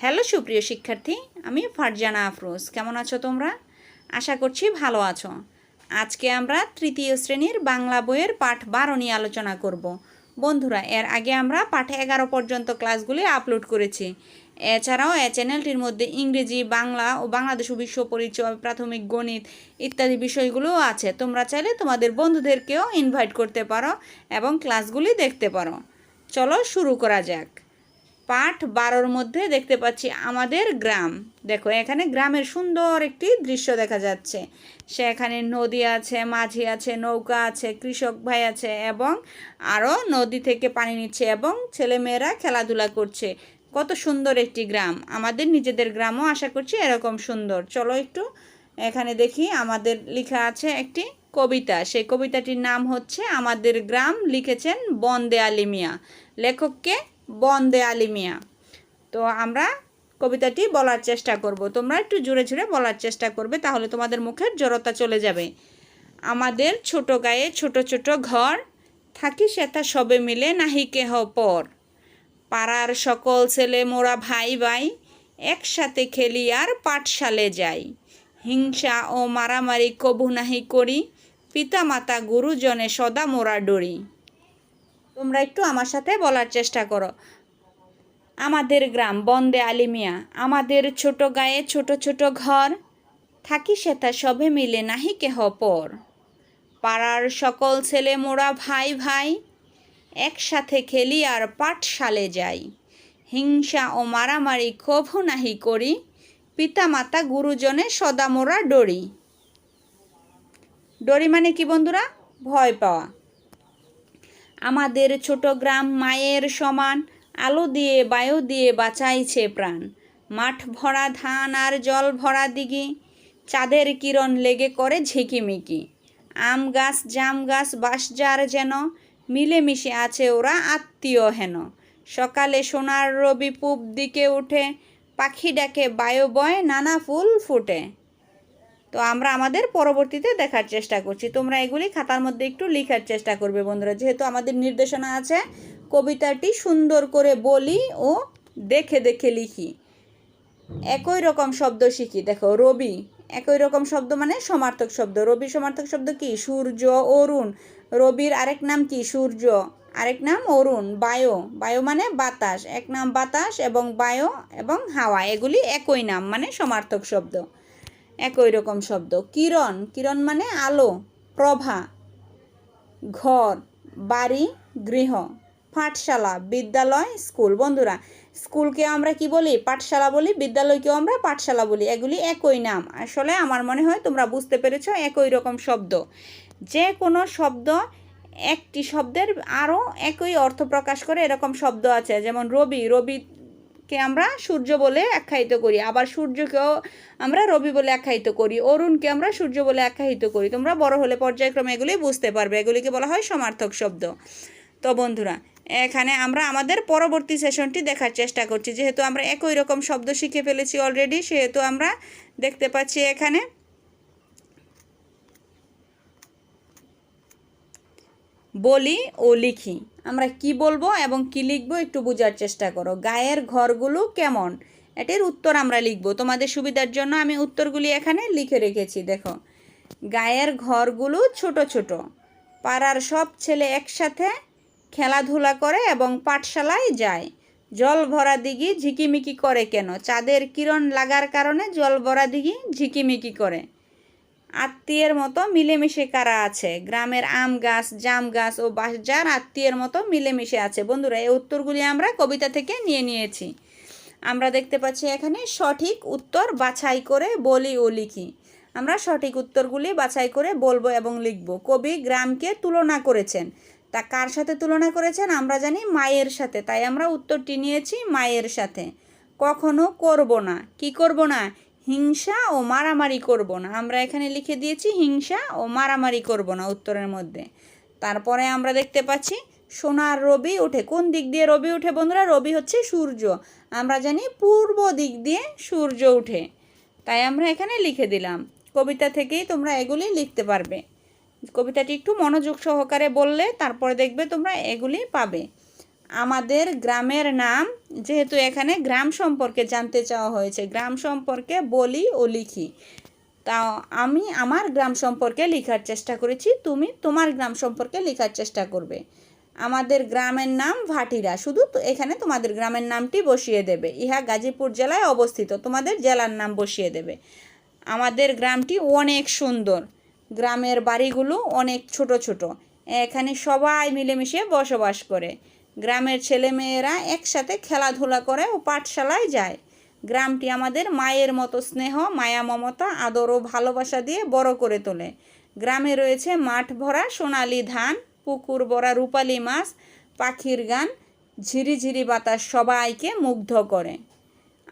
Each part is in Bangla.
হ্যালো সুপ্রিয় শিক্ষার্থী, আমি ফারজানা আফরোজ। কেমন আছো তোমরা? আশা করছি ভালো আছো। আজকে আমরা তৃতীয় শ্রেণির বাংলা বইয়ের পাঠ বারো নিয়ে আলোচনা করব। বন্ধুরা, এর আগে আমরা পাঠ এগারো পর্যন্ত ক্লাসগুলি আপলোড করেছি। এছাড়াও এ চ্যানেলটির মধ্যে ইংরেজি, বাংলা ও বাংলাদেশ বিশ্ব পরিচয়, প্রাথমিক গণিত ইত্যাদি বিষয়গুলোও আছে। তোমরা চাইলে তোমাদের বন্ধুদেরকেও ইনভাইট করতে পারো এবং ক্লাসগুলি দেখতে পারো। চলো শুরু করা যাক। পাঠ বারোর মধ্যে দেখতে পাচ্ছি আমাদের গ্রাম। দেখো, এখানে গ্রামের সুন্দর একটি দৃশ্য দেখা যাচ্ছে। সেখানে নদী আছে, মাঝি আছে, নৌকা আছে, কৃষক ভাই আছে এবং আরও নদী থেকে পানি নিচ্ছে এবং ছেলেমেয়েরা খেলাধুলা করছে। কত সুন্দর একটি গ্রাম। আমাদের নিজেদের গ্রামও আশা করছি এরকম সুন্দর। চলো একটু এখানে দেখি আমাদের লেখা আছে একটি কবিতা। সেই কবিতাটির নাম হচ্ছে আমাদের গ্রাম লিখেছেন বন্দে আলিমিয়া লেখককে বন্দে আলিমিয়া তো আমরা কবিতাটি বলার চেষ্টা করব। তোমরা একটু জোরে জুড়ে বলার চেষ্টা করবে, তাহলে তোমাদের মুখের জড়তা চলে যাবে। আমাদের ছোট গায়ে ছোট ছোট ঘর, থাকি সেটা সবে মিলে নাহি কেহ পর। পাড়ার সকল ছেলে মোরা ভাই ভাই, একসাথে খেলি আর পাঠশালে যাই। হিংসা ও মারামারি কবু নাহি করি, পিতামাতা গুরুজনে সদা মোরা ডরি। তোমরা একটু আমার সাথে বলার চেষ্টা করো। আমাদের গ্রাম, বন্দে আলিমিয়া আমাদের ছোট গায়ে ছোট ছোট ঘর, থাকি সেটা সবে মিলে নাহি কেহ পর। পাড়ার সকল ছেলে মোরা ভাই ভাই, একসাথে খেলি আর পাঠশালে যাই। হিংসা ও মারামারি কভু নাহি করি, পিতামাতা গুরুজনে সদা মোরা ডরি। ডরি মানে কি বন্ধুরা? ভয় পাওয়া। আমাদের ছোট গ্রাম মায়ের সমান। আলো দিয়ে, বায়ু দিয়ে বাঁচাইছে প্রাণ। মাঠ ভরা ধান আর জল ভরা দিঘি। চাঁদের কিরণ লেগে করে ঝিকিমিকি। আম গাছ, জাম গাছ বাঁশজার যেন, মিলেমিশে আছে ওরা আত্মীয় হেন। সকালে সোনার রবি পূব দিকে উঠে, পাখি ডাকে, বায়ু বয়, নানা ফুল ফুটে। তো আমরা আমাদের পরবর্তীতে দেখার চেষ্টা করছি। তোমরা এগুলি খাতার মধ্যে একটু লেখার চেষ্টা করবে বন্ধুরা। যেহেতু আমাদের নির্দেশনা আছে, কবিতাটি সুন্দর করে বলি ও দেখে দেখে লিখি। একই রকম শব্দ শিখি। দেখো, রবি। একই রকম শব্দ মানে সমার্থক শব্দ। রবি সমার্থক শব্দ কি? সূর্য, অরুণ। রবির আরেক নাম কি? সূর্য। আরেক নাম অরুণ। বায়ু। বায়ু মানে বাতাস। এক নাম বাতাস এবং বায়ু এবং হাওয়া। এগুলি একই নাম মানে সমার্থক শব্দ। একই রকম শব্দ। কিরণ কিরণ মানে আলো, প্রভা, ঘর, বাড়ি, গৃহ, পাঠশালা, বিদ্যালয়, স্কুল। বন্ধুরা স্কুলকে আমরা কি বলি? পাঠশালা বলি, বিদ্যালয়কেও আমরা পাঠশালা বলি। এগুলি একই নাম। আসলে আমার মনে হয় তোমরা বুঝতে পেরেছ একই রকম শব্দ। যে কোনো শব্দ, একটি শব্দের আরও একই অর্থ প্রকাশ করে এরকম শব্দ আছে। যেমন রবি রবি কে আমরা সূর্য বলে আখ্যায়িত করি, আবার সূর্যকেও আমরা রবি বলে আখ্যায়িত করি, অরুণকে আমরা সূর্য বলে আখ্যায়িত করি। তোমরা বড় হলে পর্যায়ক্রমে এগুলি বুঝতে পারবে, এগুলিকে বলা হয় সমার্থক শব্দ। তো বন্ধুরা, এখানে আমরা আমাদের পরবর্তী সেশনটি দেখার চেষ্টা করছি। যেহেতু আমরা একই রকম শব্দ শিখে ফেলেছি অলরেডি সেহেতু আমরা দেখতে পাচ্ছি এখানে। বলি ও লিখি। আমরা কি বলব এবং কি লিখব একটু বোঝার চেষ্টা করো। গায়ের ঘরগুলো কেমন? এটির উত্তর আমরা লিখব। তোমাদের সুবিধার জন্য আমি উত্তরগুলি এখানে লিখে রেখেছি, দেখো। গায়ের ঘরগুলো ছোট ছোট। পাড়ার সব ছেলে একসাথে খেলাধুলা করে এবং পাঠশালায় যায়। জল ভরা দিঘি ঝিকিমিকি করে কেন? চাঁদের কিরণ লাগার কারণে জল ভরা দিঘি ঝিকিমিকি করে। আত্মীয়ের মতো মিলেমিশে কারা আছে? গ্রামের আম গাছ, জাম গাছ ও বাঁশজার আত্মীয়ের মতো মিলেমিশে আছে। বন্ধুরা, এই উত্তরগুলি আমরা কবিতা থেকে নিয়ে নিয়েছি। আমরা দেখতে পাচ্ছি এখানে সঠিক উত্তর বাছাই করে বলি ও লিখি। আমরা সঠিক উত্তরগুলি বাছাই করে বলব এবং লিখব। কবি গ্রামকে তুলনা করেছেন। তা কার সাথে তুলনা করেছেন? আমরা জানি মায়ের সাথে। তাই আমরা উত্তরটি নিয়েছি মায়ের সাথে। কখনো করব না। কি করব না? হিংসা ও মারামারি করব না। আমরা এখানে লিখে দিয়েছি হিংসা ও মারামারি করব না উত্তরের মধ্যে। তারপরে আমরা দেখতে পাচ্ছি, সোনার রবি ওঠে কোন দিক দিয়ে রবি ওঠে বন্ধুরা? রবি হচ্ছে সূর্য। আমরা জানি পূর্ব দিক দিয়ে সূর্য ওঠে তাই আমরা এখানে লিখে দিলাম। কবিতা থেকেই তোমরা এগুলি লিখতে পারবে। কবিতাটি একটু মনোযোগ সহকারে বললে তারপরে দেখবে তোমরা এগুলি পাবে। আমাদের গ্রামের নাম যেহেতু এখানে গ্রাম সম্পর্কে জানতে চাওয়া হয়েছে, গ্রাম সম্পর্কে বলি ও লিখি। তা আমি আমার গ্রাম সম্পর্কে লেখার চেষ্টা করেছি, তুমি তোমার গ্রাম সম্পর্কে লেখার চেষ্টা করবে। আমাদের গ্রামের নাম ভাটিরা, শুধু তো এখানে তোমাদের গ্রামের নামটি বসিয়ে দেবে। ইহা গাজীপুর জেলায় অবস্থিত, তোমাদের জেলার নাম বসিয়ে দেবে। আমাদের গ্রামটি অনেক সুন্দর, গ্রামের বাড়িগুলো অনেক ছোট ছোট, এখানে সবাই মিলেমিশে বসবাস করে। গ্রামের ছেলেমেয়েরা একসাথে খেলাধুলা করে ও পাঠশালায় যায়। গ্রামটি আমাদের মায়ের মতো স্নেহ, মায়া, মমতা, আদর ও ভালোবাসা দিয়ে বড় করে তোলে। গ্রামে রয়েছে মাঠ ভরা সোনালি ধান, পুকুর ভরা রূপালি মাছ, পাখির গান, ঝিরিঝিরি বাতাস সবাইকে মুগ্ধ করে।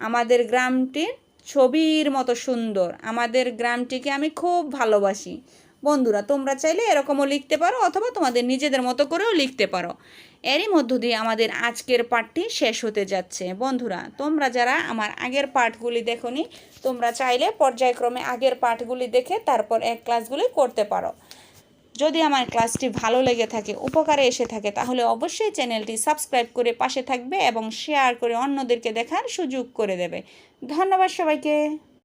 আমাদের গ্রামটির ছবির মতো সুন্দর। আমাদের গ্রামটিকে আমি খুব ভালোবাসি। বন্ধুরা, তোমরা চাইলে এরকমও লিখতে পারো অথবা তোমাদের নিজেদের মতো করেও লিখতে পারো। এরই মধ্য দিয়ে আমাদের আজকের পাঠটি শেষ হতে যাচ্ছে। বন্ধুরা, তোমরা যারা আমার আগের পাঠগুলি দেখোনি, তোমরা চাইলে পর্যায়ক্রমে আগের পাঠগুলি দেখে তারপর এক ক্লাসগুলি করতে পারো। যদি আমার ক্লাসটি ভালো লেগে থাকে, উপকারে এসে থাকে, তাহলে অবশ্যই চ্যানেলটি সাবস্ক্রাইব করে পাশে থাকবে এবং শেয়ার করে অন্যদেরকে দেখার সুযোগ করে দেবে। ধন্যবাদ সবাইকে।